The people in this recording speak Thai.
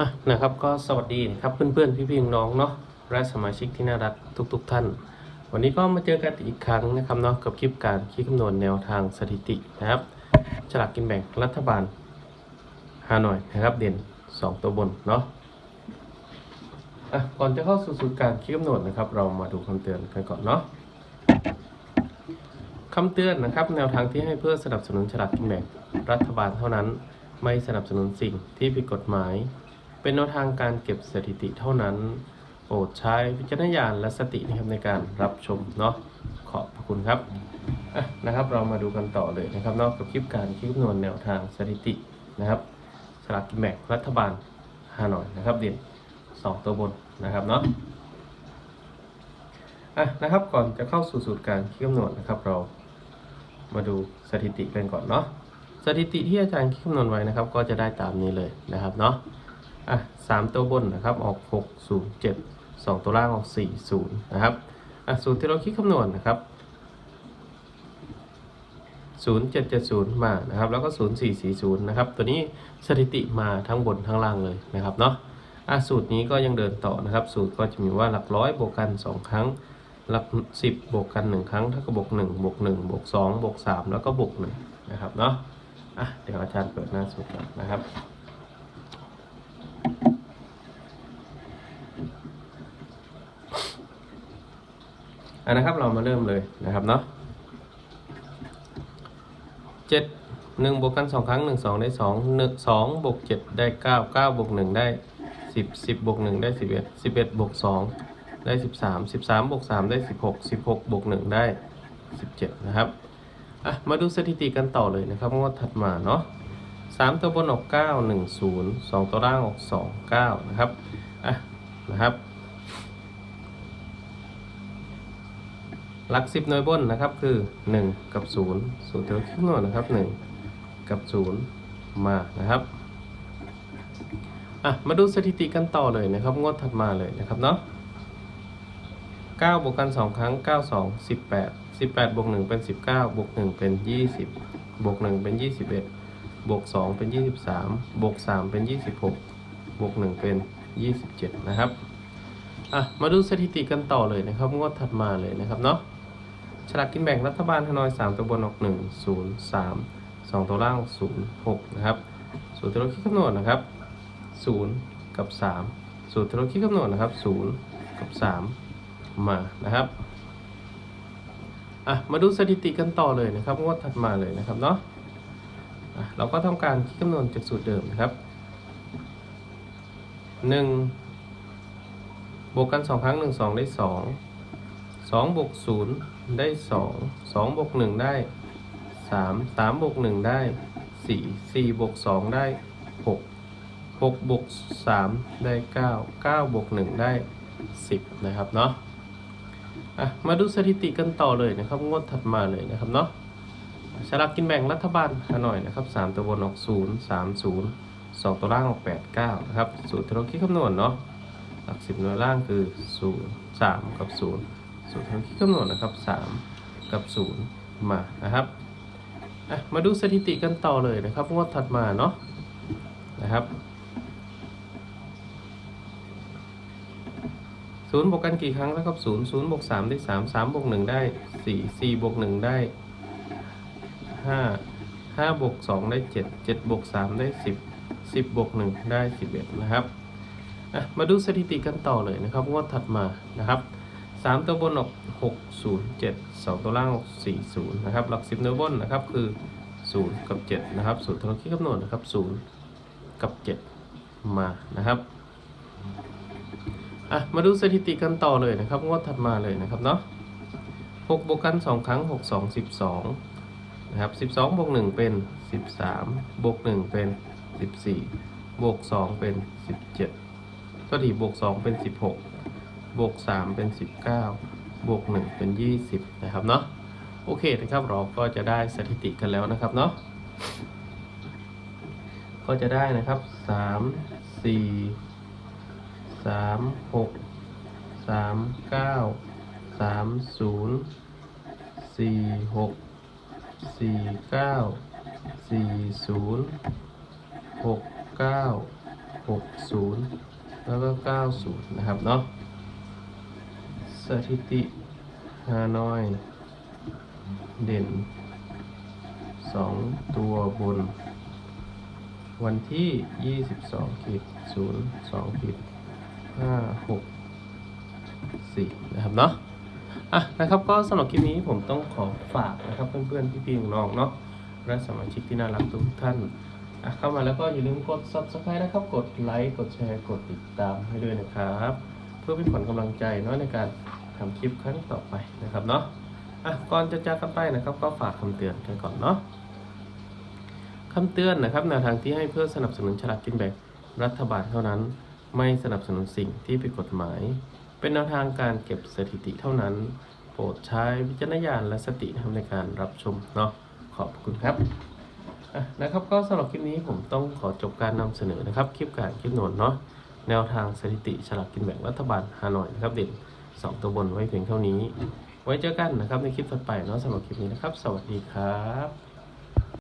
อะนะครับก็สวัสดีนะครับเพื่อนๆพี่ๆน้องเนาะและสมาชิกที่น่ารักทุก ๆ ท่าน วันนี้ก็มาเจอกันอีกครั้งนะครับเนาะกับคลิปการคิดคำนวณแนวทางสถิตินะครับฉลากกินแบ่งรัฐบาลฮานอยนะครับเด่น 2 ตัวบนเนาะอะก่อนจะเข้าสู่สูตรการคิดคำนวณนะครับ เรามาดูคำเตือนกันก่อนเนาะคำเตือนนะครับแนวทางที่ให้เพื่อสนับสนุนฉลากกินแบ่งรัฐบาลเท่านั้น ไม่สนับสนุนสิ่งที่ผิดกฎหมาย เป็นแนวทางการเก็บสถิติเท่านั้นโปรดใช้วิจารณญาณและสตินะครับในการรับชมเนาะขอบพระคุณครับะนะครับเรามาดูกันต่อเลยนะครับเนอกกับคลิปการคิดคำนวณแนวทางสถิตินะครับสลากกินแบ่งรัฐบาลฮานอยนะครับเด่นสองตัวบนนะครับเนาะอะนะครับก่อนจะเข้าสู่สูตรการคิดคำนวณนะครับ เรามาดูสถิติกันก่อนเนาะสถิติที่อาจารย์คิดคำนวณไว้นะครับ ก็จะได้ตามนี้เลยนะครับเนาะ อะสามตัวบนนะครับออกหกศูนย์เจ็ดสองตัวล่างออกสี่ศูนย์นะครับอะสูตรที่เราคิดคำนวณนะครับศูนย์เจ็ดเจ็ดศูนย์มานะครับแล้วก็ศูนย์สี่สี่ศูนย์นะครับ ตัวนี้สถิติมาทั้งบนทั้งล่างเลยนะครับเนาะอะสูตรนี้ก็ยังเดินต่อนะครับ สูตรก็จะมีว่าหลักร้อยบวกกันสองครั้ง หลักสิบบวกกันหนึ่งครั้งเท่ากับบวกหนึ่งบวกหนึ่งบวกสองบวกสามแล้วก็บวกหนึ่งนะครับเนาะอะเดี๋ยวอาจารย์เปิดหน้าสูตรก่อนนะครับ อันนะครับเรามาเริ่มเลยนะครับเนาะเจ็ดหนึ่งบวกกันสองครั้งหนึ่งสองได้สองหนึ่งสองบวกเจ็ดได้เก้าเก้าบวกหนึ่งได้สิบสิบบวกหนึ่งได้สิบเอ็ดสิบเอ็ดบวกสองได้สิบสามสิบสามบวกสามได้สิบหกสิบหกบวกหนึ่งได้สิบเจ็ดนะครับอะมาดูสถิติกันต่อเลยนะครับงวดถัดมาเนาะสามตัวบนออกเก้าหนึ่งศูนย์สองตัวล่างออกสองเก้านะครับอะนะครับ หลักสิบหน่วยบนนะครับคือ 1 กับ 0 สูตรเทวคิดนวณนะครับ 1 กับ 0 มานะครับอะมาดูสถิติกันต่อเลยนะครับ งวดถัดมาเลยนะครับเนาะ9บวกกัน 2 ครั้ง 9 2 18 18บวก1เป็น 19บวก1เป็น 20บวก1เป็น 21บวก2เป็น 23บวก3เป็น 26บวก1เป็น 27 นะครับอะมาดูสถิติกันต่อเลยนะครับ งวดถัดมาเลยนะครับเนาะ ฉลากกินแบ่งรัฐบาลฮานอยสามตัวบนออกหนึ่งศูนย์สามสองตัวล่างออกศูนย์หกนะครับสูตรที่เราคิดคำนวณนะครับศูนย์กับสามสูตรที่เราคิดคำนวณนะครับศูนย์กับสามมานะครับอะมาดูสถิติกันต่อเลยนะครับงวดถัดมาเลยนะครับเนาะอะเราก็ทำการคิดคำนวณจากสูตรเดิมนะครับหนึ่งบวกกันสองครั้งหนึ่งสองได้ส องสองบวกศูนย์ได้สองสองบวกหนึ่งได้สามสามบวกหนึ่งได้สี่สี่บวกสองได้หกหกบวกสามได้เก้าเก้าบวกหนึ่งได้สิบนะครับเนาะอะมาดูสถิติกันต่อเลยนะครับ งวดถัดมาเลยนะครับเนาะฉลากกินแบ่งรัฐบาลฮานอยนะครับสามตัวบนออกศูนย์สามศูนย์สองตัวล่างออกแปดเก้านะครับสูตรที่เราคิดคำนวณเนาะหลักสิบหน่วยล่างคือศูนย์สามกับศูนย์ สูตรทางคิดกำหนดนะครับ 3 กับ 0 มานะครับอะมาดูสถิติกันต่อเลยนะครับงวดถัดมาเนาะนะครับศูนย์บวกกันกี่ครั้งแล้วครับศูนย์ศูนย์บวกสามได้สามสามบวกหนึ่งได้สี่สี่บวกหนึ่งได้ห้าห้าบวกสองได้เจ็ดเจ็ดบวกสามได้สิบสิบบวกหนึ่งได้สิบเอ็ดนะครับอะมาดูสถิติกันต่อเลยนะครับงวดถัดมานะครับ สามตัวบนออกหกศูนย์เจ็ดสองตัวล่างออกสี่ศูนย์นะครับ หลักสิบตัวบนนะครับคือศูนย์กับเจ็ดนะครับสูตรทางคิดคำนวณนะครับศูนย์กับเจ็ดมานะครับอะมาดูสถิติกันต่อเลยนะครับงวดถัดมาเลยนะครับเนาะหกบวกกันสองครั้งหกสองสิบสองนะครับสิบสองบวกหนึ่งเป็นสิบสามบวกหนึ่งเป็นสิบสี่บวกสองเป็นสิบเจ็ดก็ถีบวกสองเป็นสิ บหกบวก 3 เป็น 19 บวก 1 เป็น 20 นะครับเนาะโอเคนะครับเราก็จะได้สถิติกันแล้วนะครับเนาะก็จะได้นะครับ 3 4 3 6 3 9 3 0 4 6 4 9 4 0 6 9หกศูนย์แล้วก็เก้าศูนย์นะครับเนาะ สถิติฮานอย เด่นสองตัวบน วันที่ยี่สิบสองขีดศูนย์สองขีดห้าหกสี่นะครับเนาะอะนะครับก็สำหรับคลิปนี้ผมต้องขอฝากนะครับเพื่อนๆ พี่ๆน้องๆเนาะและสมาชิกที่น่ารักทุกท่านอะเข้ามาแล้วก็อย่าลืมกด subscribe นะครับ กดไลค์ กดแชร์ กดติดตามให้ด้วยนะครับ เพื่อเป็นผลกำลังใจเนาะในการ ทำคลิปครั้งต่อไปนะครับเนาะอะก่อนจะจากกันไปนะครับ ก็ฝากคำเตือนกันก่อนเนาะคำเตือนนะครับแนวทางที่ให้เพื่อสนับสนุนฉลากกินแบ่งรัฐบาลเท่านั้น ไม่สนับสนุนสิ่งที่ผิดกฎหมาย เป็นแนวทางการเก็บสถิติเท่านั้น โปรดใช้วิจารณญาณและสตินะครับในการรับชมเนาะขอบคุณครับนะครับก็สำหรับคลิปนี้ผมต้องขอจบการนำเสนอนะครับ คลิปการคลิปโหนนเนาะแนวทางสถิติฉลากกินแบ่งรัฐบาลฮานอยนะครับเด่น สองตัวบนไว้เพียงเท่านี้ ไว้เจอกันนะครับในคลิปต่อไปเนาะสำหรับคลิปนี้นะครับ สวัสดีครับ